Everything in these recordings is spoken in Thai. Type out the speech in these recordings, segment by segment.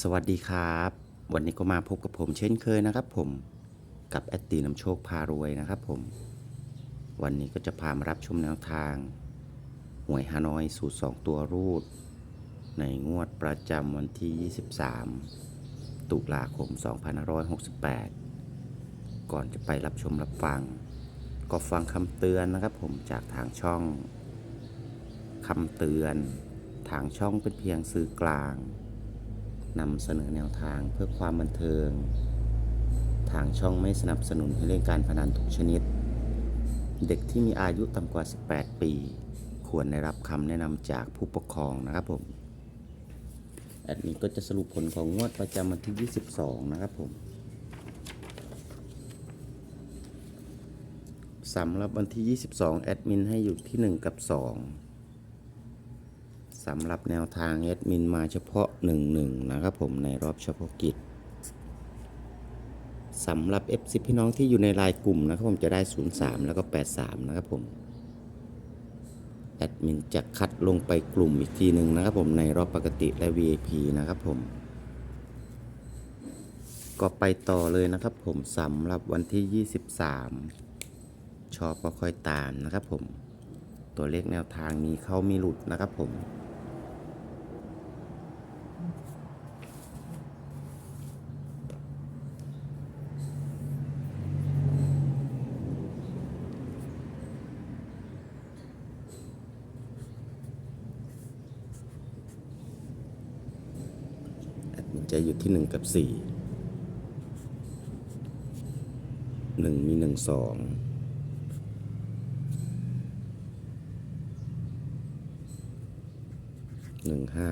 สวัสดีครับ วันนี้ก็มาพบกับผมเช่นเคยนะครับผมกับแอดตีน้ำโชคพารวยนะครับผม วันนี้ก็จะพามารับชมแนวทาง หวยฮานอยสูตร 2 ตัวรูด ในงวดประจำวันที่ 23 ตุลาคม 2568 ก่อนจะไปรับชมรับฟัง ก็ฟังคำเตือนนะครับผมจากทางช่องคำเตือน ทางช่องเป็นเพียงสื่อกลาง นำเสนอแนวทางเพื่อความบันเทิง ทางช่องไม่สนับสนุนให้เล่นการพนันทุกชนิด เด็กที่มีอายุต่ำกว่า 18 ปี ควรได้รับคำแนะนำจากผู้ปกครองนะครับผม แอดมินก็จะสรุปผลของงวดประจำวันที่ 22 นะครับผมสำหรับวันที่ 22 แอดมินให้อยู่ที่ 1 กับ 2 สำหรับแนวทางแอดมินมาเฉพาะ 1-1 นะครับผมในรอบเฉพาะกิจสำหรับ F10 พี่น้องที่อยู่ในรายกลุ่มนะครับผมจะได้ 03 แล้วก็ 83 นะครับผม แอดมินจะคัดลงไปกลุ่มอีกทีหนึ่งนะครับผมในรอบปกติและ VIP นะครับผม ก็ไปต่อเลยนะครับผมสำหรับวันที่ 23 ชอบก็ค่อยตามนะครับผม ตัวเลขแนวทางมีเข้ามีหลุดนะครับผม จะอยู่ที่หนึ่งกับสี่หนึ่งมีหนึ่งสองหนึ่งห้า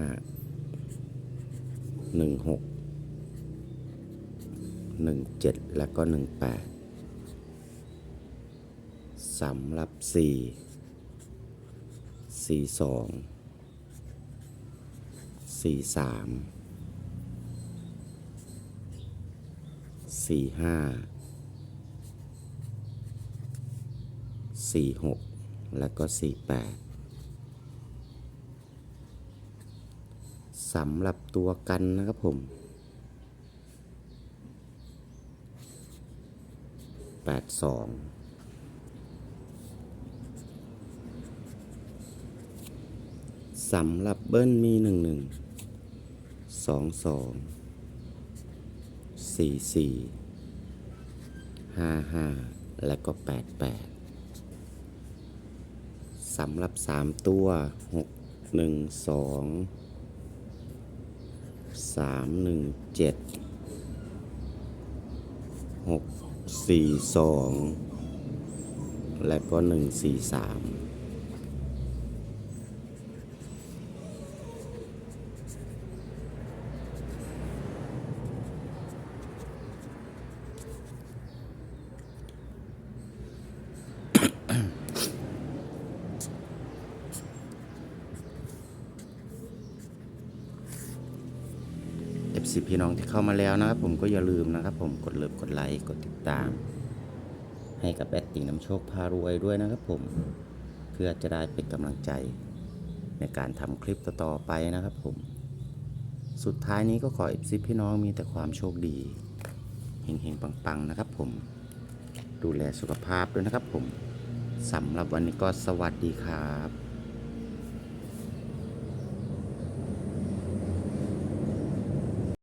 หนึ่งหกหนึ่งเจ็ดแล้วก็หนึ่งแปดสำหรับสี่สี่สองสี่สาม สี่ห้าสี่หกแล้วก็สี่แปดสำหรับตัวกันนะครับผมแปดสองสำหรับเบิ้ลมีหนึ่งหนึ่งสองสอง สี่สี่ห้าห้าและก็แปดแปดสำหรับสามตัวหกหนึ่งสองสามหนึ่งเจ็ดหกสี่สองและก็หนึ่ง สี่สาม F10 พี่น้องที่เข้ามาแล้วนะครับ ผมก็อย่าลืมนะครับ ผมกดเลิฟกดไลค์กดติดตาม ให้กับแอดติ่งน้ำโชคพารวยด้วยนะครับ ผมเพื่อจะได้เป็นกำลังใจในการทำคลิปต่อๆไปนะครับ ผม สุดท้ายนี้ก็ขอ F10 พี่น้องมีแต่ความโชคดีเฮงๆปังๆนะครับ ผม ดูแลสุขภาพด้วยนะครับ ผมสำหรับวันนี้ก็สวัสดีครับ